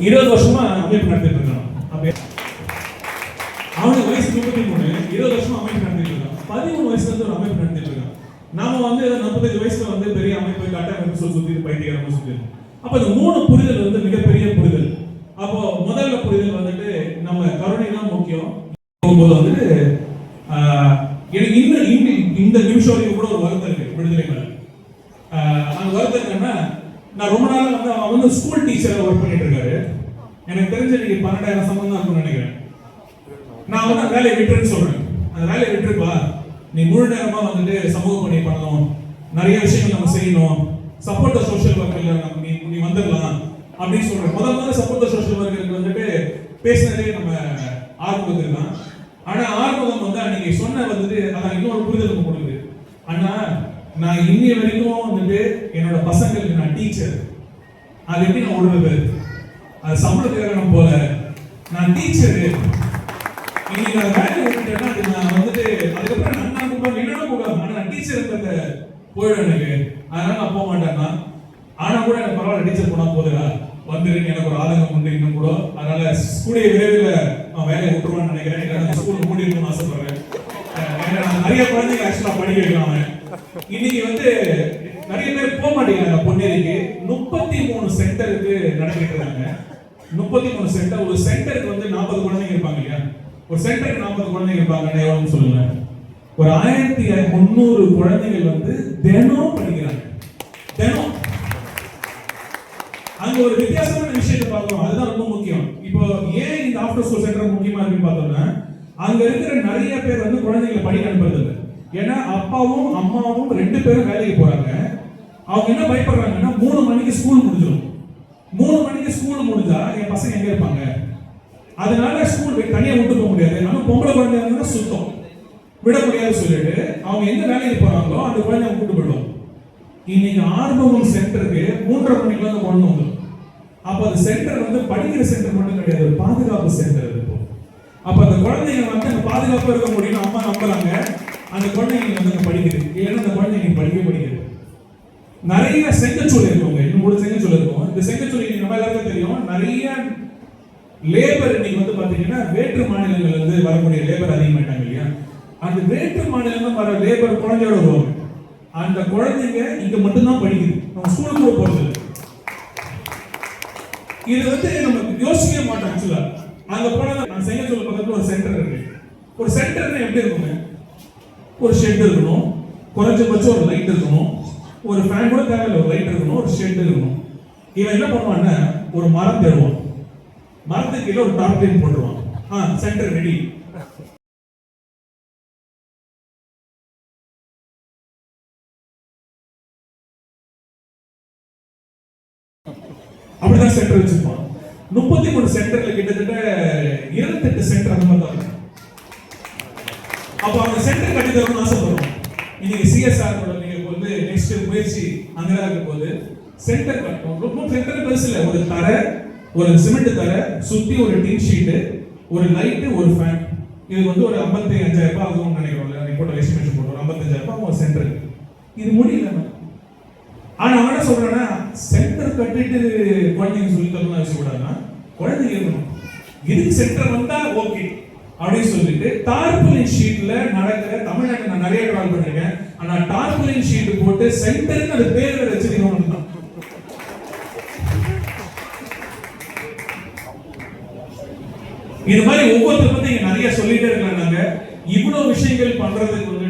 இருபது வருஷமா அமைப்பு நடத்திட்டு இருக்கிறோம் அவனுக்கு வயசு முப்பத்தி மூணு இருபது வருஷமா அமைப்பு நடத்திட்டு இருக்கான். பதிமூணு வயசுல இருந்து ஒரு அமைப்பு நடத்திட்டு இருக்கான். நாம வந்து முப்பத்தஞ்சு வயசுல வந்து பெரிய அமைப்பு கட்டமைப்பு சொல்லி சுத்தி பைத்தியம் சுத்தி அப்ப இந்த மூணு புரிதல் வந்து மிகப்பெரிய புரிதல். அப்போ முதல்ல புரிதல் வந்துட்டு நம்ம கருணை தான் முக்கியம். போகும்போது வந்துட்டு ஆஹ், எனக்கு இன்னும் இந்த இந்த நிமிஷம் வரைக்கும் கூட ஒரு வருத்தம் இருக்கு விடுதலை மேல. ஆஹ், அந்த வருத்தம் என்னன்னா நான் ரொம்ப நாள் வந்து அவன் வந்து ஸ்கூல் டீச்சரா ஒர்க் பண்ணிட்டு இருக்காரு. எனக்கு தெரிஞ்ச நீங்க பன்னெண்டாயிரம் சம்பளம் தான் இருக்கும்னு நினைக்கிறேன். நான் வந்து அந்த வேலையை விட்டுருன்னு சொல்றேன். அந்த வேலையை விட்டுருப்பா. நீ முழு நேரமா வந்துட்டு சமூக பணி பண்ணணும். நிறைய விஷயங்கள் நம்ம செய்யணும். சப்போர்ட் சோஷியல் ஒர்க்கில் நம்ம நீ நீ வந்துடலாம் அப்படின்னு சொல்றேன். முதல் முதல்ல சப்போர்ட் சோஷியல் ஒர்க்கருக்கு வந்துட்டு பேசினதே நம்ம ஆர்வத்துக்கு தான். ஆனா ஆர்வம் வந்து அன்னைக்கு சொன்ன வந்துட்டு அதான் இன்னொரு புரிதலுக்கு நமக்கு கொடுக்குது. அண்ணா நான் இன்னைய வரைக்கும் வந்துட்டு என்னோட பசங்களுக்கு நான் டீச்சர் அது எப்படி நான் விடுறது அது சம்பளத்துக்காக போல. நான் டீச்சரு இன்னைக்கு நான் வேலை விட்டுட்டேன்னா அது நான் வந்துட்டு அதுக்கப்புறம் நான் அண்ணா கூப்பிடுவாங்க என்னடா கூப்பிடுவாங்க நான் டீச்சர் போயிடும் எனக்கு. அதனால நான் போக மாட்டேன்னா ஆனா கூட எனக்கு பரவாயில்ல டீச்சர் போனா போதுடா. வந்துருக்கு எனக்கு ஒரு ஆதங்கம் உண்டு இன்னும் கூட. அதனால ஸ்கூலிய விரைவில் நான் வேலையை விட்டுருவான்னு நினைக்கிறேன். இல்லைன்னா ஸ்கூல் மூடி இருக்கணும்னு ஆசைப்படுறேன். ஏன்னா நான் நிறைய குழந்தைங்க ஆக்சுவலாக படிக்க வைக்கலாம் அவன். இன்னைக்கு வந்து நிறைய பேர் போக மாட்டேங்கிறாங்க பொன்னேரிக்கு. முப்பத்தி மூணு சென்டருக்கு நடந்துட்டு இருக்காங்க. முப்பத்தி மூணு சென்டர் ஒரு சென்டருக்கு வந்து நாற்பது குழந்தைங்க இருப்பாங்க இல்லையா? ஒரு சென்டருக்கு நாற்பது குழந்தைங்க இருப்பாங்க எவ்வளவுன்னு சொல்லுங்க. ஒரு ஆயிரத்தி முந்நூறு குழந்தைகள் வந்து தினம் படிக்கிறாங்க. தினம் அங்க ஒரு வித்தியாசமான விஷயத்தை பார்க்கணும். அதுதான் ரொம்ப முக்கியம். இப்போ ஏன் இந்த ஆஃப்டர் ஸ்கூல் சென்டர் முக்கியமா இருக்குன்னு பார்த்தோம்னா அங்க இருக்கிற நிறைய பேர் வந்து குழந்தைங்களை படிக்க அனுப்புறது இல்லை ஏன்னா அப்பாவும் அம்மாவும் ரெண்டு பேரும் வேலைக்கு போறாங்க. அவங்க என்ன பயப்படுறாங்கன்னா மூணு மணிக்கு ஸ்கூல் முடிஞ்சிடும் மூணு மணிக்கு ஸ்கூல் முடிஞ்சா என் பசங்க எங்க இருப்பாங்க? அதனால ஸ்கூல் தனியா விட்டு போக முடியாது. ஆனா பொம்பளை குழந்தைங்க இருந்தா சுத்தம். விட முடியாது சொல்லிட்டு அவங்க எங்க வேலைக்கு போறாங்களோ அந்த குழந்தைங்க கூட்டு போயிடுவோம் இன்னைக்கு ஆர்வம் சென்டருக்கு மூன்றரை மணிக்கு வந்து கொண்டு வந்தோம் அப்ப அந்த சென்டர் வந்து படிக்கிற சென்டர் மட்டும் கிடையாது பாதுகாப்பு சென்டர் இருக்கும். அப்ப அந்த குழந்தைங்க வந்து அந்த பாதுகாப்பு இருக்க முடியும்னு அம்மா நம்புறாங்க. அந்த குழந்தைங்க வந்து அங்க படிக்குது. இல்லைன்னா அந்த குழந்தைங்க படிக்க படிக்குது. நிறைய செங்கச்சூழல் இருக்குங்க. இன்னும் கூட செங்கச்சூழல் இருக்கும். இந்த செங்கச்சூழல் நம்ம எல்லாருக்கும் தெரியும். நிறைய லேபர் இன்னைக்கு வந்து பாத்தீங்கன்னா வேற்று மாநிலங்கள்ல இருந்து வரக்கூடிய லேபர் அதிகமாயிட்டாங்க இல்லையா? அந்த வேற்று மாநிலங்கள் வர லேபர் குழந்தையோட வருவாங்க அந்த குழந்தைங்க இங்க மட்டும்தான் படிக்குது. நம்ம ஸ்கூலுக்கு கூட போறது இது வந்து நம்ம யோசிக்கவே மாட்டோம் ஆக்சுவலா அங்க போனா நான் செய்ய சொல்ல பக்கத்துல ஒரு சென்டர் இருக்கு. ஒரு சென்டர்னா எப்படி இருக்குங்க? ஒரு ஷெட் இருக்கணும். குறைஞ்சபட்சம் ஒரு லைட் இருக்கணும். ஒரு ஃபேன் கூட தேவையில்லை ஒரு லைட் இருக்கணும் ஒரு ஷெட் இருக்கணும். இவன் என்ன பண்ணுவான்னா ஒரு மரம் தருவான். மரத்துக்கு கீழே ஒரு டார்பின் போட்டுருவான். ஆ சென்டர் ரெடி அப்படிதான் சென்டர் வச்சிருப்பான். முப்பத்தி மூணு சென்டர்ல கிட்டத்தட்ட இருபத்தெட்டு சென்டர் அந்த மாதிரி தான். அப்போ அந்த சென்டர் கட்டி தரணும்னு ஆசைப்படுறோம். இன்னைக்கு சிஎஸ்ஆர் நீங்க இப்ப வந்து நெக்ஸ்ட் முயற்சி அங்கதான் இருக்கும் போது சென்டர் கட்டணும். ரொம்ப சென்டர் பெருசு இல்லை. ஒரு தரை ஒரு சிமெண்ட் தரை சுத்தி ஒரு டின் ஷீட்டு ஒரு லைட்டு ஒரு ஃபேன் இது வந்து ஒரு ஐம்பத்தி அஞ்சாயிரம் ரூபாய் ஆகும்னு நினைக்கிறோம். ரிப்போர்ட் எஸ்டிமேஷன் போட்டு ஐம்பத்தஞ்சாயிரம் ரூபாய் ஒரு சென்டர் இது முடியல. ஆனா அவன் என்ன சொல்றான்னா சென்டர் கட்டிட்டு குழந்தைங்க சொல்லி தரணும்னு ஆசைப்படாதுன்னா குழந்தைங்க இருக்கணும். இதுக்கு சென்டர் வந்தா ஓகே அப்படின்னு சொல்லிட்டு டார்பலின் ஷீட்ல நடக்கிற தமிழ்நாட்டில் நான் நிறைய டிராவல் பண்ணிருக்கேன். ஆனா டார்பலின் ஷீட் போட்டு சென்டர்னு அது பேர் வேற வச்சிருக்கணும் தான் இது மாதிரி ஒவ்வொருத்தர் பத்தி நிறைய சொல்லிட்டே இருக்கலாம் நாங்க இவ்வளவு விஷயங்கள் பண்றதுக்கு வந்து